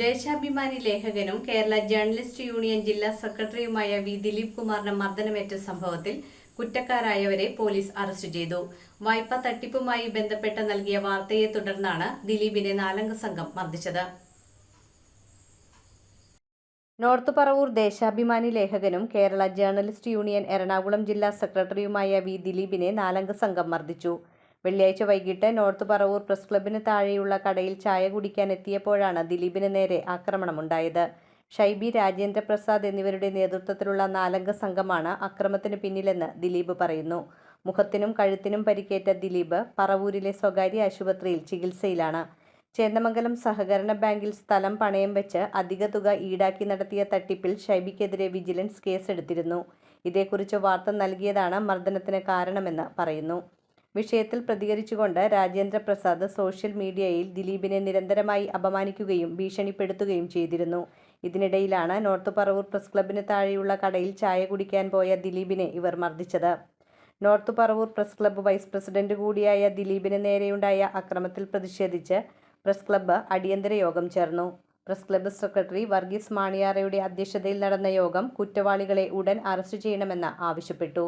ദേശാഭിമാനി ലേഖകനും Kerala journalist union ജില്ലാ സെക്രട്ടറിയുമായ വി ദിലീപ് കുമാറിന് മർദ്ദനമേറ്റ സംഭവത്തിൽ കുറ്റക്കാരായവരെ പോലീസ് അറസ്റ്റ് ചെയ്തു. വായ്പ തട്ടിപ്പുമായി ബന്ധപ്പെട്ട് നൽകിയ വാർത്തയെ തുടർന്നാണ് ദിലീപിനെ നാലംഗ സംഘം മർദ്ദിച്ചത്. നോർത്ത് പറവൂർ ദേശാഭിമാനി ലേഖകനും കേരള ജേർണലിസ്റ്റ് യൂണിയൻ എറണാകുളം ജില്ലാ സെക്രട്ടറിയുമായ വി ദിലീപിനെ നാലംഗ സംഘം മർദ്ദിച്ചു. വെള്ളിയാഴ്ച വൈകിട്ട് നോർത്ത് പറവൂർ പ്രസ് ക്ലബിന് താഴെയുള്ള കടയിൽ ചായ കുടിക്കാൻ എത്തിയപ്പോഴാണ് ദിലീപിന് നേരെ ആക്രമണമുണ്ടായത്. ഷൈബി രാജേന്ദ്ര പ്രസാദ് എന്നിവരുടെ നേതൃത്വത്തിലുള്ള നാലംഗ സംഘമാണ് അക്രമത്തിന് പിന്നിലെന്ന് ദിലീപ് പറയുന്നു. മുഖത്തിനും കഴുത്തിനും പരിക്കേറ്റ ദിലീപ് പറവൂരിലെ സ്വകാര്യ ആശുപത്രിയിൽ ചികിത്സയിലാണ്. ചേന്ദമംഗലം സഹകരണ ബാങ്കിൽ സ്ഥലം പണയം വെച്ച് അധിക തുക ഈടാക്കി നടത്തിയ തട്ടിപ്പിൽ ഷൈബിക്കെതിരെ വിജിലൻസ് കേസെടുത്തിരുന്നു. ഇതേക്കുറിച്ച് വാർത്ത നൽകിയതാണ് മർദ്ദനത്തിന് കാരണമെന്ന് പറയുന്നു. വിഷയത്തിൽ പ്രതികരിച്ചുകൊണ്ട് രാജേന്ദ്ര പ്രസാദ് സോഷ്യൽ മീഡിയയിൽ ദിലീപിനെ നിരന്തരമായി അപമാനിക്കുകയും ഭീഷണിപ്പെടുത്തുകയും ചെയ്തിരുന്നു. ഇതിനിടയിലാണ് നോർത്ത് പറവൂർ പ്രസ് ക്ലബിന് താഴെയുള്ള കടയിൽ ചായ കുടിക്കാൻ പോയ ദിലീപിനെ ഇവർ മർദ്ദിച്ചത്. North Paravur press club vice president കൂടിയായ ദിലീപിന് നേരെയുണ്ടായ അക്രമത്തിൽ പ്രതിഷേധിച്ച് പ്രസ് ക്ലബ്ബ് അടിയന്തര യോഗം ചേർന്നു. പ്രസ് ക്ലബ്ബ് സെക്രട്ടറി വർഗീസ് മാണിയാറയുടെ അധ്യക്ഷതയിൽ നടന്ന യോഗം കുറ്റവാളികളെ ഉടൻ അറസ്റ്റ് ചെയ്യണമെന്ന് ആവശ്യപ്പെട്ടു.